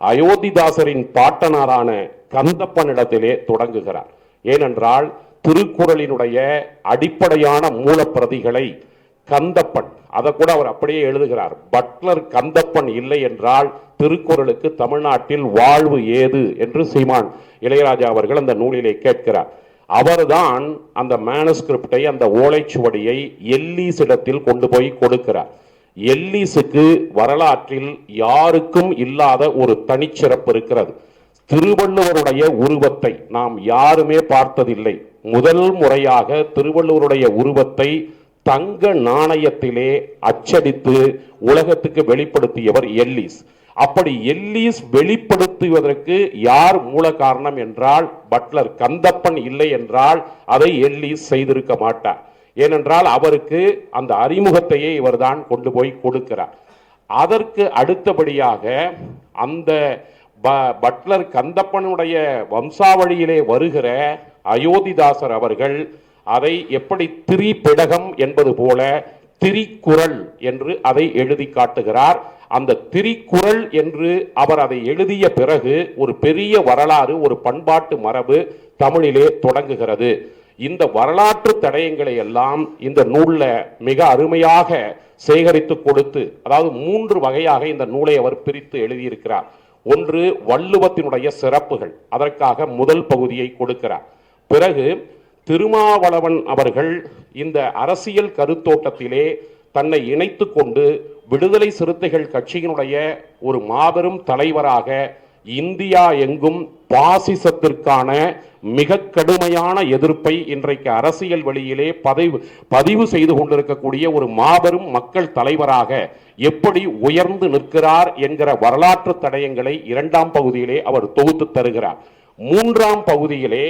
அயோத்திதாசரின் பாட்டனாரான கந்தப்பனிடத்திலே தொடங்குகிறார். ஏனென்றால் திருக்குறளினுடைய அடிப்படையான மூலப்பிரதிகளை கந்தப்பன் அதை கூட அவர் அப்படியே எழுதுகிறார். பட்லர் கந்தப்பன் இல்லை என்றால் திருக்குறளுக்கு தமிழ்நாட்டில் வாழ்வு ஏது என்று சீமான் இளையராஜா அவர்கள் அந்த நூலிலே கேட்கிறார். அவர்தான் அந்த மேனஸ்கிரிப்டை அந்த ஓலைச்சுவடியை எல்லீஸிடத்தில் கொண்டு போய் கொடுக்கிறார். எல்லீஸுக்கு வரலாற்றில் யாருக்கும் இல்லாத ஒரு தனிச்சிறப்பு இருக்கிறது. திருவள்ளுவருடைய உருவத்தை நாம் யாருமே பார்த்ததில்லை. முதல் முறையாக திருவள்ளுவருடைய உருவத்தை தங்க நாணயத்திலே அச்சடித்து உலகத்துக்கு வெளிப்படுத்தியவர் எல்லீஸ். அப்படி எல்லீஸ் வெளிப்படுத்துவதற்கு யார் மூல காரணம் என்றால் பட்லர் கந்தப்பன் இல்லை என்றால் அதை எல்லீஸ் செய்திருக்க மாட்டார். ஏனென்றால் அவருக்கு அந்த அறிமுகத்தையே இவர்தான் கொண்டு போய் கொடுக்கிறார். அதற்கு அடுத்தபடியாக அந்த ப- பட்லர் கந்தப்பனுடைய வம்சாவழியிலே வருகிற அயோத்திதாசர் அவர்கள் அதை எப்படி திரிபிடகம் என்பது போல திரிக்குறள் என்று அதை எழுதி காட்டுகிறார். அந்த திரிக்குறள் என்று அவர் அதை எழுதிய பிறகு ஒரு பெரிய வரலாறு ஒரு பண்பாட்டு மரபு தமிழிலே தொடங்குகிறது. இந்த வரலாற்று தடயங்களை எல்லாம் இந்த நூல்ல மிக அருமையாக சேகரித்து கொடுத்து அதாவது மூன்று வகையாக இந்த நூலை அவர் பிரித்து எழுதியிருக்கிறார். ஒன்று வள்ளுவத்தினுடைய சிறப்புகள் அதற்காக முதல் பகுதியை கொடுக்கிறார். பிறகு திருமாவளவன் அவர்கள் இந்த அரசியல் கருத்தோட்டத்திலே தன்னை இணைத்து கொண்டு விடுதலை சிறுத்தைகள் கட்சியினுடைய ஒரு மாபெரும் தலைவராக இந்தியா எங்கும் பாசிசத்திற்கான மிக கடுமையான எதிர்ப்பை இன்றைக்கு அரசியல் வழியிலே பதிவு பதிவு செய்து கொண்டிருக்கக்கூடிய ஒரு மாபெரும் மக்கள் தலைவராக எப்படி உயர்ந்து நிற்கிறார் என்கிற வரலாற்று தடயங்களை இரண்டாம் பகுதியிலே அவர் தொகுத்து தருகிறார். மூன்றாம் பகுதியிலே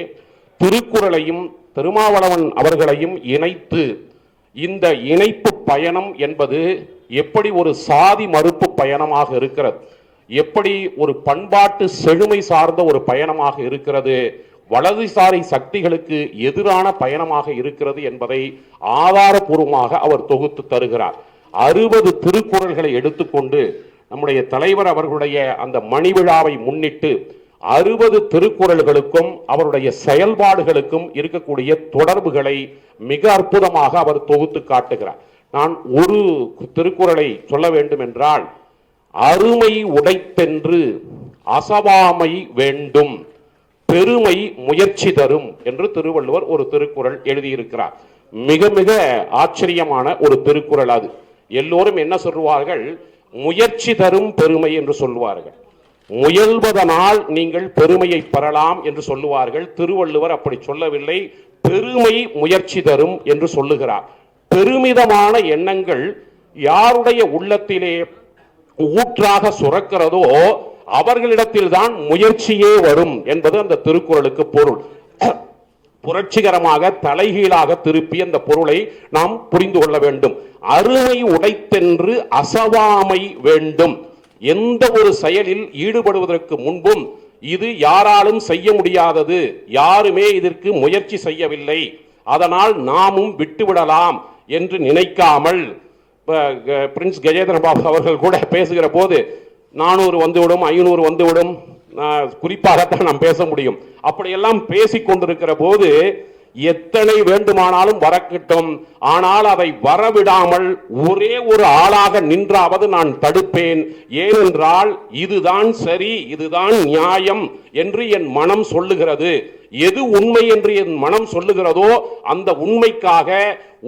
திருக்குறளையும் திருமாவளவன் அவர்களையும் இணைத்து இந்த இணைப்பு பயணம் என்பது எப்படி ஒரு சாதி மறுப்பு பயணமாக இருக்கிறது? எப்படி ஒரு பண்பாட்டு செழுமை சார்ந்த ஒரு பயணமாக இருக்கிறது? வலதுசாரி சக்திகளுக்கு எதிரான பயணமாக இருக்கிறது என்பதை ஆதாரபூர்வமாக அவர் தொகுத்து தருகிறார். அறுபது திருக்குறள்களை எடுத்துக்கொண்டு நம்முடைய தலைவர் அவர்களுடைய அந்த மணி விழாவை முன்னிட்டு அறுபது திருக்குறள்களுக்கும் அவருடைய செயல்பாடுகளுக்கும் இருக்கக்கூடிய தொடர்புகளை மிக அற்புதமாக அவர் தொகுத்து காட்டுகிறார். நான் ஒரு திருக்குறளை சொல்ல வேண்டும் என்றால் அருமை உடைத்தென்று அசவாமை வேண்டும். பெருமை முயற்சி தரும் என்று திருவள்ளுவர் ஒரு திருக்குறள் எழுதியிருக்கிறார். மிக மிக ஆச்சரியமான ஒரு திருக்குறள் அது. எல்லோரும் என்ன சொல்வார்கள்? முயற்சி தரும் பெருமை என்று சொல்லுவார்கள் முயல்வதனால் நீங்கள் பெருமையை பெறலாம் என்று சொல்லுவார்கள். திருவள்ளுவர் அப்படி சொல்லவில்லை. பெருமை முயற்சி தரும் என்று சொல்லுகிறார். பெருமிதமான எண்ணங்கள் யாருடைய உள்ளத்திலே ஊற்றாக சுரக்கிறதோ அவர்களிடத்தில் தான் முயற்சியே வரும் என்பது அந்த திருக்குறளுக்கு பொருள். புரட்சிகரமாக தலைகீழாக திருப்பி அந்த பொருளை நாம் புரிந்து கொள்ள வேண்டும். அருமை உடைத்தென்று அசவாமை வேண்டும். எந்த ஒரு செயலில் ஈடுபடுவதற்கு முன்பும் இது யாராலும் செய்ய முடியாதது. யாருமே இதற்கு முயற்சி செய்யவில்லை. அதனால் நாமும் விட்டுவிடலாம் என்று நினைக்காமல் பிரின்ஸ் கஜேந்திர பாபு அவர்கள் கூட பேசுகிற போது நானூறு வந்துவிடும் ஐநூறு வந்துவிடும் குறிப்பாகத்தான் நாம் பேச முடியும். அப்படியெல்லாம் பேசி கொண்டிருக்கிற போது எத்தனை வேண்டுமானாலும் வரக்கட்டும். ஆனால் அதை வரவிடாமல் ஒரே ஒரு ஆளாக நின்றாவது நான் தடுப்பேன். ஏனென்றால் இதுதான் சரி இதுதான் நியாயம் என்று என் மனம் சொல்லுகிறது. எது உண்மை என்று என் மனம் சொல்லுகிறதோ அந்த உண்மைக்காக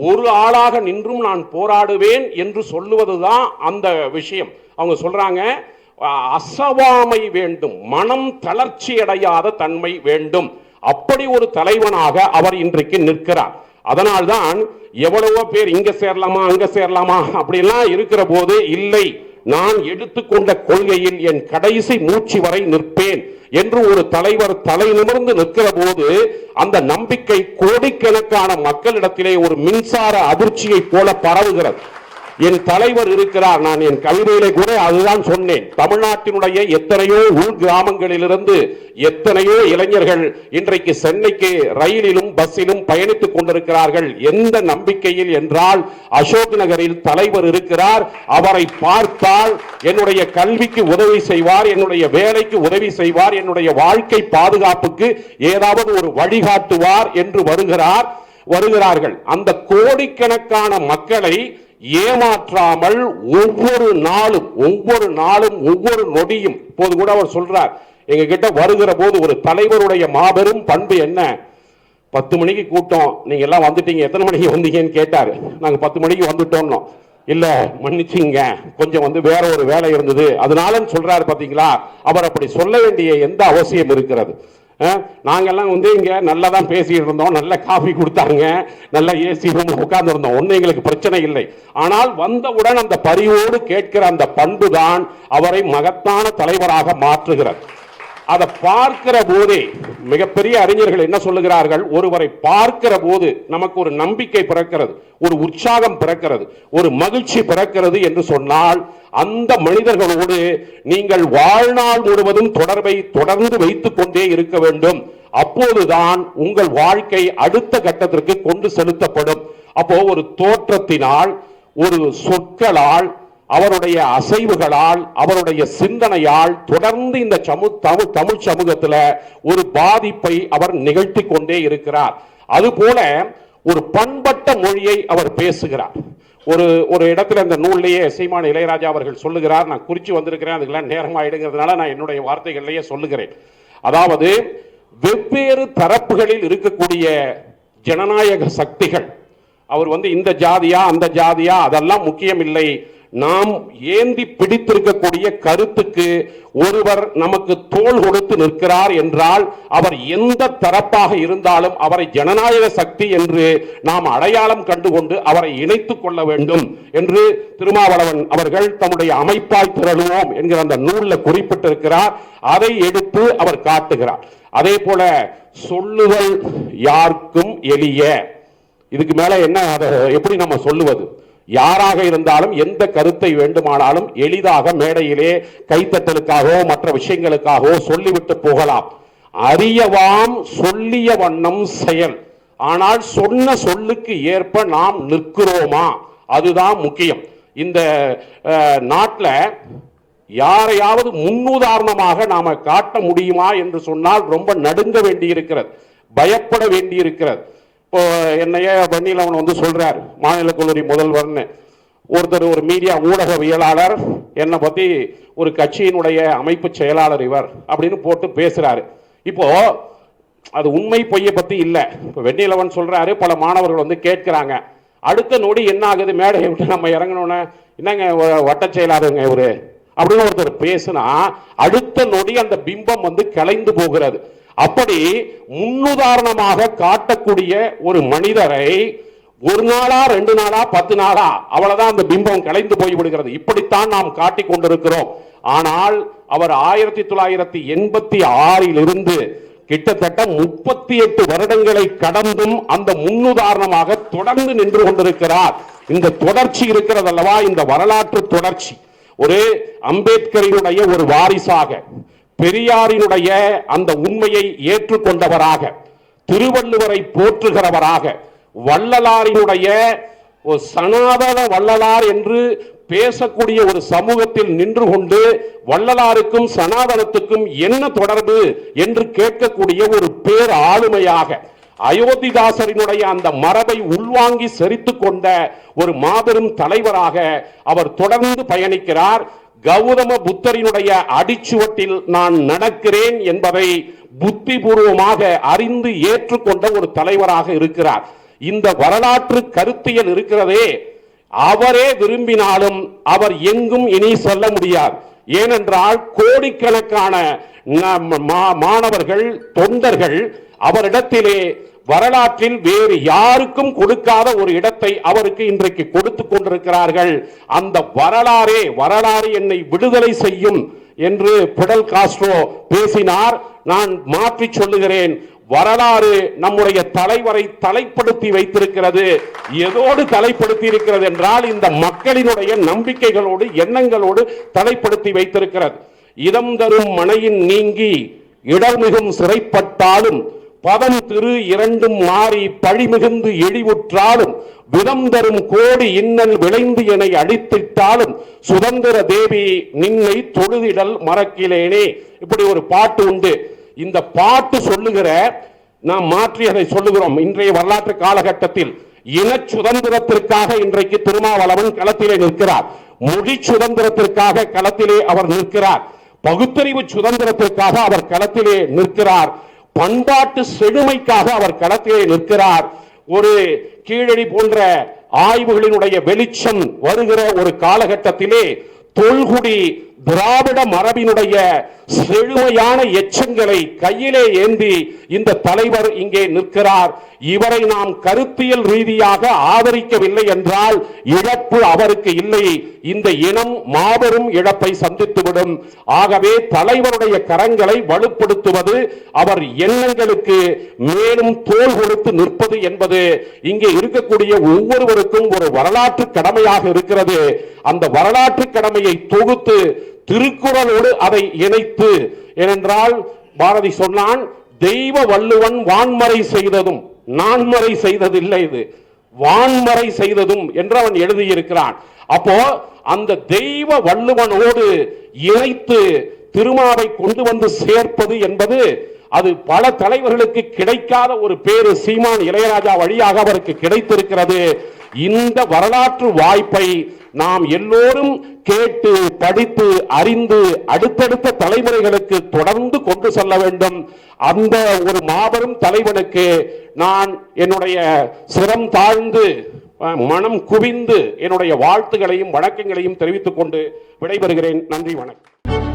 ஒரு ஆளாக நின்றும் நான் போராடுவேன் என்று சொல்லுவதுதான் அந்த விஷயம். அவங்க சொல்றாங்க அசவாமை வேண்டும் மனம் தளர்ச்சி அடையாத தன்மை வேண்டும். அப்படி ஒரு தலைவனாக அவர் இன்றைக்கு நிற்கிறார். அதனால்தான் எவ்வளவோ பேர் இங்க சேரலாமா அங்க சேரலாமா அப்படிலாம் இருக்கிற போது இல்லை நான் எடுத்துக்கொண்ட கொள்கையில் என் கடைசி மூச்சு வரை நிற்பேன் என்று ஒரு தலைவர் தலை நிமிர்ந்து நிற்கிற போது அந்த நம்பிக்கை கோடிக்கணக்கான மக்களிடத்திலே ஒரு மின்சார அதிர்ச்சியை போல பரவுகிறது. என் தலைவர் இருக்கிறார். நான் என் கவிதையிலே கூட அதுதான் சொன்னேன். தமிழ்நாட்டினுடைய எத்தனையோ உள் கிராமங்களிலிருந்து எத்தனையோ இளைஞர்கள் இன்றைக்கு சென்னைக்கு ரயிலிலும் பஸ்ஸிலும் பயணித்துக் கொண்டிருக்கிறார்கள். எந்த நம்பிக்கையில் என்றால் அசோக் நகரில் தலைவர் இருக்கிறார். அவரை பார்த்தால் என்னுடைய கல்விக்கு உதவி செய்வார் என்னுடைய வேலைக்கு உதவி செய்வார் என்னுடைய வாழ்க்கை பாதுகாப்புக்கு ஏதாவது ஒரு வழிகாட்டுவார் என்று வருகிறார் வருகிறார்கள். அந்த கோடிக்கணக்கான மக்களை ஏமாற்றாமல் ஒவ்வொரு நாளும் ஒவ்வொரு நாளும் ஒவ்வொரு நொடியும் இப்போது கூட அவர் சொல்றார் எங்க கிட்ட வருகிற போது ஒரு தலைவருடைய மாபெரும் பண்பு என்ன? பத்து மணிக்கு கூட்டம் நீங்க எல்லாம் வந்துட்டீங்க எத்தனை மணிக்கு வந்தீங்கன்னு கேட்டாரு. நாங்க பத்து மணிக்கு வந்துட்டோம்னோம். இல்ல மன்னிச்சிங்க கொஞ்சம் வந்து வேற ஒரு வேலை இருந்தது. அதனாலன்னு சொல்றாரு பாத்தீங்களா? அவர் அப்படி சொல்ல வேண்டிய எந்த அவசியம் இருக்கிறது? நாங்கள்லாம் நாங்கெல்லாம் வந்து இங்கே நல்லா தான் பேசிட்டு இருந்தோம் நல்ல காஃபி கொடுத்தாங்க. நல்ல ஏசி ரூம் உட்கார்ந்துருந்தோம். ஒன்றும் எங்களுக்கு பிரச்சனை இல்லை. ஆனால் வந்தவுடன் அந்த பரிவோடு கேட்கிற அந்த பண்பு தான் அவரை மகத்தான தலைவராக மாற்றுகிறது. அதை பார்க்கிற போதே மிகப்பெரிய அறிஞர்கள் என்ன சொல்லுகிறார்கள்? ஒருவரை பார்க்கிற போது நமக்கு ஒரு நம்பிக்கை பிறக்கிறது ஒரு உற்சாகம் பிறக்கிறது ஒரு மகிழ்ச்சி பிறக்கிறது என்று சொன்னால் அந்த மனிதர்களோடு நீங்கள் வாழ்நாள் முழுவதும் தொடர்பை தொடர்ந்து வைத்துக் கொண்டே இருக்க வேண்டும். அப்போதுதான் உங்கள் வாழ்க்கை அடுத்த கட்டத்திற்கு கொண்டு செலுத்தப்படும். அப்போ ஒரு தோற்றத்தினால் ஒரு சொற்களால் அவருடைய அசைவுகளால் அவருடைய சிந்தனையால் தொடர்ந்து இந்த சமு தமிழ் தமிழ் சமூகத்தில் ஒரு பாதிப்பை அவர் நிகழ்த்தி கொண்டே இருக்கிறார். அதுபோல ஒரு பண்பட்ட மொழியை அவர் பேசுகிறார். ஒரு ஒரு இடத்துல இந்த நூல்லையே சீமான் இளையராஜா அவர்கள் சொல்லுகிறார். நான் குறிச்சு வந்திருக்கிறேன் அதுக்கெல்லாம் நேரமாயிடுங்கிறதுனால நான் என்னுடைய வார்த்தைகள்லையே சொல்லுகிறேன். அதாவது வெவ்வேறு தரப்புகளில் இருக்கக்கூடிய ஜனநாயக சக்திகள் அவர் வந்து இந்த ஜாதியா அந்த ஜாதியா அதெல்லாம் முக்கியம் இல்லை நாம் ஏந்தி பிடித்திருக்கக்கூடிய கருத்துக்கு ஒருவர் நமக்கு தோள் கொடுத்து நிற்கிறார் என்றால் அவர் எந்த தரப்பாக இருந்தாலும் அவரை ஜனநாயக சக்தி என்று நாம் அடையாளம் கண்டுகொண்டு அவரை இணைத்துக் கொள்ள வேண்டும் என்று திருமாவளவன் அவர்கள் தம்முடைய அமைப்பாய் திரளுவோம் என்கிற அந்த நூல்ல குறிப்பிட்டிருக்கிறார். அதை எடுத்து அவர் காட்டுகிறார். அதே போல சொல்லுதல் யாருக்கும் எளிய. இதுக்கு மேல என்ன அதை எப்படி நம்ம சொல்லுவது? யாராக இருந்தாலும் எந்த கருத்தை வேண்டுமானாலும் எளிதாக மேடையிலே கைத்தட்டலுக்காகவோ மற்ற விஷயங்களுக்காகவோ சொல்லிவிட்டு போகலாம். அறியவாம் சொல்லிய வண்ணம் செயல். ஆனால் சொன்ன சொல்லுக்கு ஏற்ப நாம் நிற்கிறோமா? அதுதான் முக்கியம். இந்த நாட்டில் யாரையாவது முன்னுதாரணமாக நாம காட்ட முடியுமா என்று சொன்னால் ரொம்ப நடுங்க வேண்டியிருக்கிறது. பயப்பட வேண்டியிருக்கிறது. இப்போ என்னைய அவன் வந்து சொல்கிறார் மாநில கல்லூரி முதல்வர்னு. ஒருத்தர் ஒரு மீடியா ஊடகவியலாளர் என்னை பற்றி ஒரு கட்சியினுடைய அமைப்பு செயலாளர் இவர் அப்படின்னு போட்டு பேசுகிறாரு இப்போது அது உண்மை பொய்யை பற்றி இல்லை. இப்போ வெண்ணிலவன் சொல்கிறாரு பல மாணவர்கள் வந்து கேட்குறாங்க. அடுத்த நொடி என்ன ஆகுது? மேடையை விட்டு நம்ம இறங்கணும்னா? என்னங்க வட்டச் செயலாளருங்க இவர்? அப்படின்னு ஒருத்தர் பேசுனா அடுத்த நொடி அந்த பிம்பம் வந்து கலைந்து போகிறது. அப்படி முன்னுதாரணமாக காட்டக்கூடிய ஒரு மனிதரை ஒரு நாளா ரெண்டு நாளா பத்து நாளா அவ்வளவுதான் அந்த பிம்பம் கலைந்து போய் விடுகிறது இப்படித்தான் நாம் காட்டிக் கொண்டிருக்கிறோம். ஆனால் அவர் ஆயிரத்தி தொள்ளாயிரத்தி எண்பத்தி ஆறில் இருந்து கிட்டத்தட்ட முப்பத்தி எட்டு வருடங்களை கடந்தும் அந்த முன்னுதாரணமாக தொடர்ந்து நின்று கொண்டிருக்கிறார். இந்த தொடர்ச்சி இருக்கிறதல்லவா? இந்த வரலாற்று தொடர்ச்சி. ஒரு அம்பேத்கரினுடைய ஒரு வாரிசாக பெரியாரினுடைய அந்த உண்மையை ஏற்றுக்கொண்டவராக திருவள்ளுவரை போற்றுகிறவராக வள்ளலாரினுடைய ஒரு சனாதன வள்ளலார் என்று பேசக்கூடிய ஒரு சமூகத்தில் நின்று கொண்டு வள்ளலாருக்கும் சனாதனத்துக்கும் என்ன தொடர்பு என்று கேட்கக்கூடிய ஒரு பேர் ஆளுமையாக அயோத்திதாசரினுடைய அந்த மரபை உள்வாங்கி செறித்து கொண்ட ஒரு மாபெரும் தலைவராக அவர் தொடர்ந்து பயணிக்கிறார். கௌதம புத்தரினுடைய அடிச்சுவட்டில் நான் நடக்கிறேன் என்பதை புத்திபூர்வமாக அறிந்து ஏற்றுக்கொண்ட ஒரு தலைவராக இருக்கிறார். இந்த வரலாற்று கருத்தியல் இருக்கிறதே. அவரே விரும்பினாலும் அவர் எங்கும் இனி சொல்ல முடியாது. ஏனென்றால் கோடிக்கணக்கான மா- மாணவர்கள் தொண்டர்கள் அவரிடத்திலே வரலாற்றில் வேறு யாருக்கும் கொடுக்காத ஒரு இடத்தை அவருக்கு இன்றைக்கு கொடுத்து கொண்டிருக்கிறார்கள். அந்த வரலாறே வரலாறு என்னை விடுதலை செய்யும் என்று பிடல் காஸ்ட்ரோ பேசினார். நான் மாற்றி சொல்லுகிறேன் வரலாறு நம்முடைய தலைவரை தலைப்படுத்தி வைத்திருக்கிறது. எதோடு தலைப்படுத்தி இருக்கிறது என்றால் இந்த மக்களினுடைய நம்பிக்கைகளோடு எண்ணங்களோடு தலைப்படுத்தி வைத்திருக்கிறது. இதம் தரும் மனையின் நீங்கி இடர்மிகும் சிறைப்பட்டாலும் பதன் திரு இரண்டும் மாறி பழிமிகுந்து எழிவுற்றாலும் விதம் தரும் கோடி இன்னல் விளைந்து என அடித்திட்டாலும் சுதந்திர தேவி நின்னை தொழுதிடல் மறக்கிலேனே. இப்படி ஒரு பாட்டு உண்டு. இந்த பாட்டு சொல்லுகிற நாம் மாற்றி அதை சொல்லுகிறோம். இன்றைய வரலாற்று காலகட்டத்தில் இன சுதந்திரத்திற்காக இன்றைக்கு திருமாவளவன் களத்திலே நிற்கிறார். மொழி சுதந்திரத்திற்காக களத்திலே அவர் நிற்கிறார். பகுத்தறிவு சுதந்திரத்திற்காக அவர் களத்திலே நிற்கிறார். பண்பாட்டு செழுமைக்காக அவர் களத்திலே நிற்கிறார். ஒரு கீழடி போன்ற ஆய்வுகளினுடைய வெளிச்சம் வருகிற ஒரு காலகட்டத்திலே தொல்குடி திராவிட மரபினுடைய செழுமையான எச்சங்களை கையிலே ஏந்தி இந்த தலைவர் இங்கே நிற்கிறார். இவரை நாம் கருத்தியல் ரீதியாக ஆதரிக்கவில்லை என்றால் இழப்பு அவருக்கு இல்லை. இந்த இனம் மாபெரும் இழப்பை சந்தித்துவிடும். ஆகவே தலைவருடைய கரங்களை வலுப்படுத்துவது அவர் எண்ணங்களுக்கு மேலும் தோல் கொடுத்து நிற்பது என்பது இங்கே இருக்கக்கூடிய ஒவ்வொருவருக்கும் ஒரு வரலாற்று கடமையாக இருக்கிறது. அந்த வரலாற்று கடமையை தொகுத்து திருக்குறளோடு அதை இணைத்து ஏனென்றால் பாரதி சொன்னான் தெய்வ வள்ளுவன் வான்மறை செய்ததும் நான்மறை செய்ததில்லை இது. வான்மறை செய்ததும் என்று அவன் எழுதியிருக்கிறான். அப்போ அந்த தெய்வ வள்ளுவனோடு இணைத்து திருமாவை கொண்டு வந்து சேர்ப்பது என்பது அது பல தலைவர்களுக்கு கிடைக்காத ஒரு பேரு சீமான் இளையராஜா வழியாக அவருக்கு கிடைத்திருக்கிறது. இந்த வரலாற்று வாய்ப்பை நாம் எல்லோரும் கேட்டு படித்து அறிந்து அடுத்தடுத்த தலைமுறைகளுக்கு தொடர்ந்து கொண்டு செல்ல வேண்டும். அந்த ஒரு மாபெரும் தலைவனுக்கு நான் என்னுடைய சிரம் தாழ்ந்து அஹ், மனம் குவிந்து என்னுடைய வாழ்த்துகளையும் வணக்கங்களையும் தெரிவித்துக் கொண்டு விடைபெறுகிறேன். நன்றி வணக்கம்.